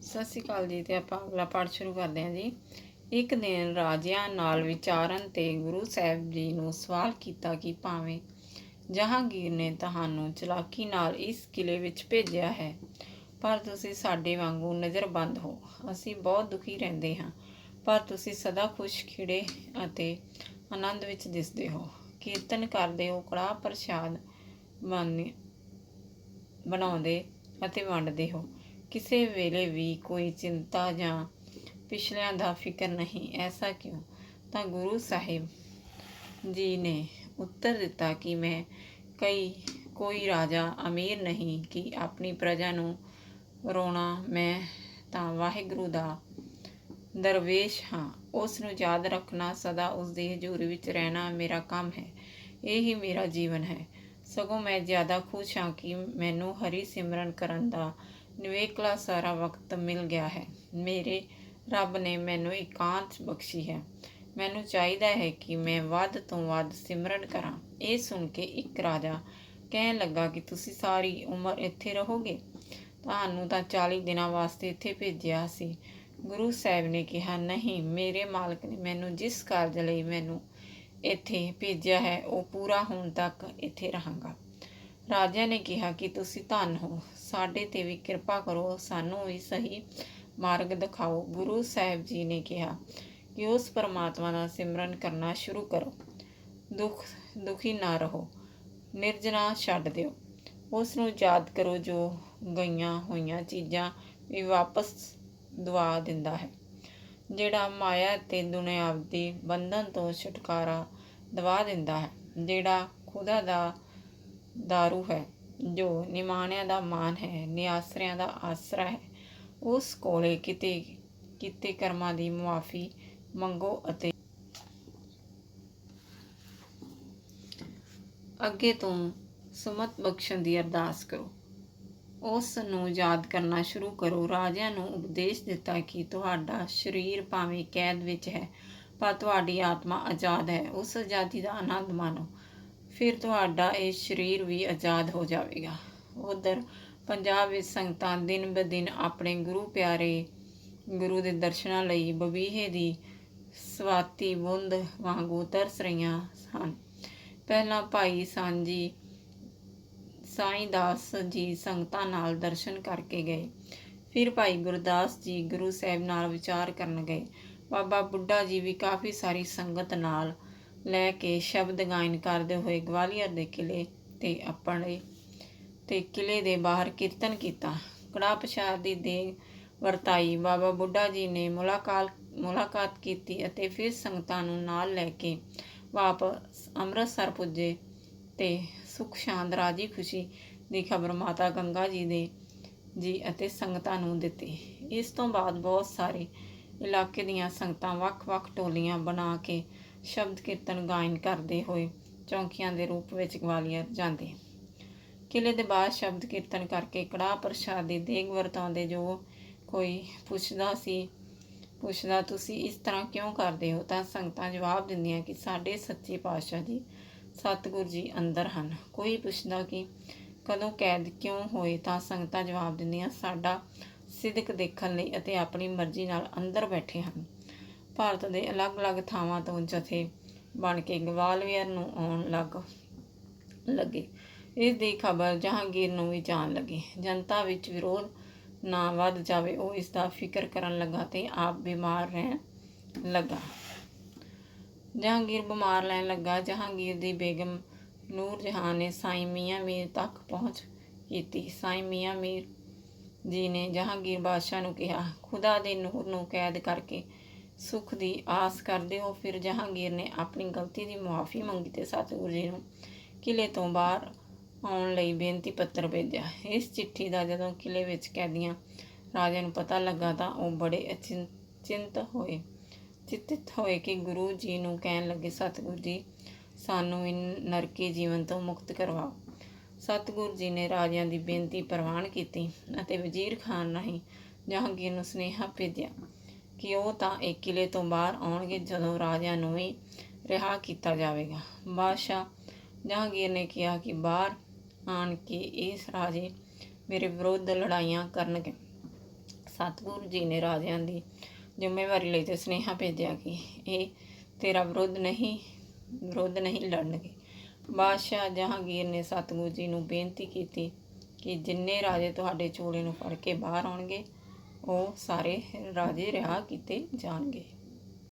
ਸਤਿ ਸ਼੍ਰੀ ਅਕਾਲ ਜੀ ਤੇ ਆਪਾਂ ਅਗਲਾ ਪਾਠ ਸ਼ੁਰੂ ਕਰਦੇ ਹਾਂ ਜੀ। ਇੱਕ ਦਿਨ ਰਾਜਿਆਂ ਨਾਲ ਵਿਚਾਰਨ ਤੇ ਗੁਰੂ ਸਾਹਿਬ ਜੀ ਨੂੰ ਸਵਾਲ ਕੀਤਾ ਕਿ ਭਾਵੇਂ ਜਹਾਂਗੀਰ ਨੇ ਤੁਹਾਨੂੰ ਚਲਾਕੀ ਨਾਲ ਇਸ ਕਿਲੇ ਵਿੱਚ ਭੇਜਿਆ ਹੈ, ਪਰ ਤੁਸੀਂ ਸਾਡੇ ਵਾਂਗੂ ਨਜ਼ਰਬੰਦ ਹੋ। ਅਸੀਂ ਬਹੁਤ ਦੁਖੀ ਰਹਿੰਦੇ ਹਾਂ, ਪਰ ਤੁਸੀਂ ਸਦਾ ਖੁਸ਼, ਖਿੜੇ ਅਤੇ ਆਨੰਦ ਵਿੱਚ ਦਿਸਦੇ ਹੋ। ਕੀਰਤਨ ਕਰਦੇ ਹੋ, ਕੜਾਹ ਪ੍ਰਸ਼ਾਦ ਬਣ- ਬਣਾਉਂਦੇ ਅਤੇ ਵੰਡਦੇ ਹੋ। ਕਿਸੇ ਵੇਲੇ ਵੀ ਕੋਈ ਚਿੰਤਾ ਜਾਂ ਪਿਛਲਿਆਂ ਦਾ ਫਿਕਰ ਨਹੀਂ, ਐਸਾ ਕਿਉਂ? ਤਾਂ ਗੁਰੂ ਸਾਹਿਬ ਜੀ ਨੇ ਉੱਤਰ ਦਿੱਤਾ ਕਿ ਮੈਂ ਕਈ, ਕੋਈ ਰਾਜਾ ਅਮੀਰ ਨਹੀਂ ਕਿ ਆਪਣੀ ਪ੍ਰਜਾ ਨੂੰ ਰੋਣਾ, ਮੈਂ ਤਾਂ ਵਾਹਿਗੁਰੂ ਦਾ ਦਰਵੇਸ਼ ਹਾਂ। ਉਸ ਨੂੰ ਯਾਦ ਰੱਖਣਾ ਸਦਾ ਉਸ ਦੀ ਹਜ਼ੂਰੀ ਵਿੱਚ ਰਹਿਣਾ ਮੇਰਾ ਕੰਮ ਹੈ, ਇਹ ਹੀ ਮੇਰਾ ਜੀਵਨ ਹੈ। ਸਗੋਂ ਮੈਂ ਜ਼ਿਆਦਾ ਖੁਸ਼ ਹਾਂ ਕਿ ਮੈਨੂੰ ਹਰੀ ਸਿਮਰਨ ਕਰਨ ਦਾ ਨਿਵੇਕਲਾ ਸਾਰਾ ਵਕਤ ਮਿਲ ਗਿਆ ਹੈ। ਮੇਰੇ ਰੱਬ ਨੇ ਮੈਨੂੰ ਇਕਾਂਤ ਬਖਸ਼ੀ ਹੈ। ਮੈਨੂੰ ਚਾਹੀਦਾ ਹੈ ਕਿ ਮੈਂ ਵੱਧ ਤੋਂ ਵੱਧ ਸਿਮਰਨ ਕਰਾਂ। ਇਹ ਸੁਣ ਕੇ ਇੱਕ ਰਾਜਾ ਕਹਿਣ ਲੱਗਾ ਕਿ ਤੁਸੀਂ ਸਾਰੀ ਉਮਰ ਇੱਥੇ ਰਹੋਗੇ? ਤੁਹਾਨੂੰ ਤਾਂ 40 ਦਿਨਾਂ ਵਾਸਤੇ ਇੱਥੇ ਭੇਜਿਆ ਸੀ। ਗੁਰੂ ਸਾਹਿਬ ਨੇ ਕਿਹਾ, ਨਹੀਂ, ਮੇਰੇ ਮਾਲਕ ਨੇ ਮੈਨੂੰ ਜਿਸ ਕਾਰਜ ਲਈ ਮੈਨੂੰ ਇੱਥੇ ਭੇਜਿਆ ਹੈ, ਉਹ ਪੂਰਾ ਹੋਣ ਤੱਕ ਇੱਥੇ ਰਹਾਂਗਾ। ਰਾਜਾ ਨੇ ਕਿਹਾ ਕਿ ਤੁਸੀਂ ਧੰਨ ਹੋ। ਸਾਡੇ ਤੇ ਵੀ ਕਿਰਪਾ ਕਰੋ, ਸਾਨੂੰ ਵੀ ਸਹੀ ਮਾਰਗ ਦਿਖਾਓ। ਗੁਰੂ ਸਾਹਿਬ ਜੀ ਨੇ ਕਿਹਾ ਕਿ ਉਸ ਪਰਮਾਤਮਾ ਦਾ ਸਿਮਰਨ ਕਰਨਾ ਸ਼ੁਰੂ ਕਰੋ। ਦੁੱਖ, ਦੁਖੀ ਨਾ ਰਹੋ। ਨਿਰਜਨਾ ਛੱਡ ਦਿਓ। ਉਸ ਨੂੰ ਯਾਦ ਕਰੋ ਜੋ ਗਈਆਂ ਹੋਈਆਂ ਚੀਜ਼ਾਂ ਵੀ ਵਾਪਸ ਦਵਾ ਦਿੰਦਾ ਹੈ। ਜਿਹੜਾ ਮਾਇਆ ਤੇ ਦੁਨਿਆਵੀ ਬੰਧਨ ਤੋਂ ਛੁਟਕਾਰਾ ਦਵਾ ਦਿੰਦਾ ਹੈ। ਜਿਹੜਾ ਖੁਦਾ ਦਾ ਦਾਰੂ ਹੈ ਜੋ ਨਿਮਾਣਿਆਂ ਦਾ ਮਾਨ ਹੈ ਨਿਆਸਰਿਆਂ ਦਾ ਆਸਰਾ ਹੈ ਉਸ ਕੋਲੇ ਕਿਤੇ ਕੀਤੇ ਕਰਮਾਂ ਦੀ ਮੁਆਫੀ ਮੰਗੋ ਅਤੇ ਅੱਗੇ ਤੋਂ ਸੁਮਤ ਬਖਸ਼ਣ ਦੀ ਅਰਦਾਸ ਕਰੋ ਉਸ ਨੂੰ ਯਾਦ ਕਰਨਾ ਸ਼ੁਰੂ ਕਰੋ ਰਾਜਿਆਂ ਨੂੰ ਉਪਦੇਸ਼ ਦਿੱਤਾ ਕਿ ਤੁਹਾਡਾ ਸਰੀਰ ਭਾਵੇਂ ਕੈਦ ਵਿੱਚ ਹੈ ਪਰ ਤੁਹਾਡੀ ਆਤਮਾ ਆਜ਼ਾਦ ਹੈ ਉਸ ਆਜ਼ਾਦੀ ਦਾ ਆਨੰਦ ਮਾਣੋ ਫਿਰ ਤੁਹਾਡਾ ਇਹ ਸਰੀਰ ਵੀ ਆਜ਼ਾਦ ਹੋ ਜਾਵੇਗਾ। ਉਧਰ ਪੰਜਾਬ ਵਿੱਚ ਸੰਗਤਾਂ ਦਿਨ ਬ ਦਿਨ ਆਪਣੇ ਗੁਰੂ ਪਿਆਰੇ, ਗੁਰੂ ਦੇ ਦਰਸ਼ਨਾਂ ਲਈ ਬਬੀਹੇ ਦੀ ਸਵਾਤੀ ਬੁੰਦ ਵਾਂਗੂ ਤਰਸ ਰਹੀਆਂ ਹਨ। ਪਹਿਲਾਂ ਭਾਈ ਸਾਂਝੀ, ਸਾਈਂ ਦਾਸ ਜੀ ਸੰਗਤਾਂ ਨਾਲ ਦਰਸ਼ਨ ਕਰਕੇ ਗਏ। ਫਿਰ ਭਾਈ ਗੁਰਦਾਸ ਜੀ ਗੁਰੂ ਸਾਹਿਬ ਨਾਲ ਵਿਚਾਰ ਕਰਨ ਗਏ। ਬਾਬਾ ਬੁੱਢਾ ਜੀ ਵੀ ਕਾਫੀ ਸਾਰੀ ਸੰਗਤ ਨਾਲ ਲੈ ਕੇ ਸ਼ਬਦ ਗਾਇਨ ਕਰਦੇ ਹੋਏ ਗਵਾਲੀਅਰ ਦੇ ਕਿਲੇ ਤੇ ਆਪਣੇ ਤੇ ਕਿਲੇ ਦੇ ਬਾਹਰ ਕੀਰਤਨ ਕੀਤਾ। ਕੜਾ ਪ੍ਰਸ਼ਾਦ ਦੀ ਦੇ ਵਰਤਾਈ ਬਾਬਾ ਬੁੱਢਾ ਜੀ ਨੇ ਮੁਲਾਕਾਤ ਮੁਲਾਕਾਤ ਕੀਤੀ ਅਤੇ ਫਿਰ ਸੰਗਤਾਂ ਨੂੰ ਨਾਲ ਲੈ ਕੇ ਵਾਪਸ ਅੰਮ੍ਰਿਤਸਰ ਪੁੱਜੇ ਤੇ ਸੁਖ, ਸ਼ਾਂਤ, ਰਾਜੀ ਖੁਸ਼ੀ ਦੀ ਖਬਰ ਮਾਤਾ ਗੰਗਾ ਜੀ ਦੇ, ਜੀ ਅਤੇ ਸੰਗਤਾਂ ਨੂੰ ਦਿੱਤੀ। ਇਸ ਤੋਂ ਬਾਅਦ ਬਹੁਤ ਸਾਰੇ ਇਲਾਕੇ ਦੀਆਂ ਸੰਗਤਾਂ ਵੱਖ-ਵੱਖ ਟੋਲੀਆਂ ਬਣਾ ਕੇ ਸ਼ਬਦ ਕੀਰਤਨ ਗਾਇਨ ਕਰਦੇ ਹੋਏ ਚੌਂਕੀਆਂ ਦੇ ਰੂਪ ਵਿੱਚ ਗਵਾਲੀਅਰ ਜਾਂਦੇ ਕਿਲੇ ਦੇ ਬਾਅਦ ਸ਼ਬਦ ਕੀਰਤਨ ਕਰਕੇ ਕੜਾਹ ਪ੍ਰਸ਼ਾਦ ਦੀ ਦੇਗ ਵਰਤਾਉਂਦੇ ਜੋ ਕੋਈ ਪੁੱਛਦਾ ਸੀ, ਪੁੱਛਦਾ, ਤੁਸੀਂ ਇਸ ਤਰ੍ਹਾਂ ਕਿਉਂ ਕਰਦੇ ਹੋ? ਤਾਂ ਸੰਗਤਾਂ ਜਵਾਬ ਦਿੰਦੀਆਂ ਕਿ ਸਾਡੇ ਸੱਚੇ ਪਾਤਸ਼ਾਹ ਜੀ, ਸਤਿਗੁਰ ਜੀ ਅੰਦਰ ਹਨ। ਕੋਈ ਪੁੱਛਦਾ ਕਿ ਕਦੋਂ ਕੈਦ ਕਿਉਂ ਹੋਏ? ਤਾਂ ਸੰਗਤਾਂ ਜਵਾਬ ਦਿੰਦੀਆਂ, ਸਾਡਾ ਸਿਦਕ ਦੇਖਣ ਲਈ ਅਤੇ ਆਪਣੀ ਮਰਜ਼ੀ ਨਾਲ ਅੰਦਰ ਬੈਠੇ ਹਨ। ਭਾਰਤ ਦੇ ਅਲੱਗ-ਅਲੱਗ ਥਾਵਾਂ ਤੋਂ ਜਥੇ ਬਣ ਕੇ ਗਵਾਲੀਅਰ ਨੂੰ ਆਉਣ ਲੱਗ ਲੱਗੇ। ਇਸ ਦੀ ਖਬਰ ਜਹਾਂਗੀਰ ਨੂੰ ਵੀ ਜਾਣ ਲੱਗੀ। ਜਨਤਾ ਵਿੱਚ ਵਿਰੋਧ ਨਾ ਵੱਧ ਜਾਵੇ, ਉਹ ਇਸ ਦਾ ਫਿਕਰ ਕਰਨ ਲੱਗਾ ਤੇ ਆਪ ਬਿਮਾਰ ਰਹਿਣ ਲੱਗਾ। ਜਹਾਂਗੀਰ ਬਿਮਾਰ ਲੈਣ ਲੱਗਾ। ਜਹਾਂਗੀਰ ਦੀ ਬੇਗਮ ਨੂਰ ਜਹਾਨ ਨੇ ਸਾਈਂ ਮੀਆਂ ਮੀਰ ਤੱਕ ਪਹੁੰਚ ਕੀਤੀ। ਸਾਈਂ ਮੀਆਂ ਮੀਰ ਜੀ ਨੇ ਜਹਾਂਗੀਰ ਬਾਦਸ਼ਾਹ ਨੂੰ ਕਿਹਾ, ਖੁਦਾ ਦੇ ਨੂਰ ਨੂੰ ਕੈਦ ਕਰਕੇ ਸੁਖ ਦੀ ਆਸ ਕਰਦੇ ਹੋ, ਫਿਰ ਜਹਾਂਗੀਰ ਨੇ ਆਪਣੀ ਗਲਤੀ ਦੀ ਮੁਆਫੀ ਮੰਗੀ ਤੇ ਸਤਿਗੁਰੂ ਜੀ ਨੂੰ ਕਿਲੇ ਤੋਂ ਬਾਹਰ ਆਉਣ ਲਈ ਬੇਨਤੀ ਪੱਤਰ ਭੇਜਿਆ। ਇਸ ਚਿੱਠੀ ਦਾ ਜਦੋਂ ਕਿਲੇ ਵਿੱਚ ਕੈਦੀਆਂ ਰਾਜੇ ਨੂੰ ਪਤਾ ਲੱਗਾ ਤਾਂ ਉਹ ਬੜੇ ਅਚਿੰਤ ਹੋਏ। ਚਿੰਤਿਤ ਹੋਏ ਕਿ ਗੁਰੂ ਜੀ ਨੂੰ ਕਹਿਣ ਲੱਗੇ, ਸਤਿਗੁਰੂ ਜੀ, ਸਾਨੂੰ ਇਨ ਨਰਕੀ ਜੀਵਨ ਤੋਂ ਮੁਕਤ ਕਰਵਾਓ। ਸਤਿਗੁਰੂ ਜੀ ਨੇ ਰਾਜਿਆਂ ਦੀ ਬੇਨਤੀ ਪ੍ਰਵਾਨ ਕੀਤੀ ਅਤੇ ਵਜ਼ੀਰ ਖਾਨ ਰਾਹੀਂ ਜਹਾਂਗੀਰ ਨੂੰ ਸੁਨੇਹਾ ਭੇਜਿਆ। ਕਿ ਉਹ ਤਾਂ ਇੱਕ ਕਿਲੇ ਤੋਂ ਬਾਹਰ ਆਉਣਗੇ ਜਦੋਂ ਰਾਜਿਆਂ ਨੂੰ ਵੀ ਰਿਹਾ ਕੀਤਾ ਜਾਵੇਗਾ। ਬਾਦਸ਼ਾਹ ਜਹਾਂਗੀਰ ਨੇ ਕਿਹਾ ਕਿ ਬਾਹਰ ਆਣ ਕੇ ਇਸ ਰਾਜੇ ਮੇਰੇ ਵਿਰੁੱਧ ਲੜਾਈਆਂ ਕਰਨਗੇ। ਸਤਿਗੁਰੂ ਜੀ ਨੇ ਰਾਜਿਆਂ ਦੀ ਜ਼ਿੰਮੇਵਾਰੀ ਲਈ ਤੇ ਸੁਨੇਹਾ ਭੇਜਿਆ ਕਿ ਇਹ ਤੇਰਾ ਵਿਰੁੱਧ ਨਹੀਂ ਵਿਰੁੱਧ ਨਹੀਂ ਲੜਨਗੇ। ਬਾਦਸ਼ਾਹ ਜਹਾਂਗੀਰ ਨੇ ਸਤਿਗੁਰੂ ਜੀ ਨੂੰ ਬੇਨਤੀ ਕੀਤੀ ਕਿ ਜਿੰਨੇ ਰਾਜੇ ਤੁਹਾਡੇ ਚੋਲੇ ਨੂੰ ਫੜ ਕੇ ਬਾਹਰ ਆਉਣਗੇ ਉਹ ਸਾਰੇ ਰਾਜੇ ਰਿਹਾ ਕੀਤੇ ਜਾਣਗੇ।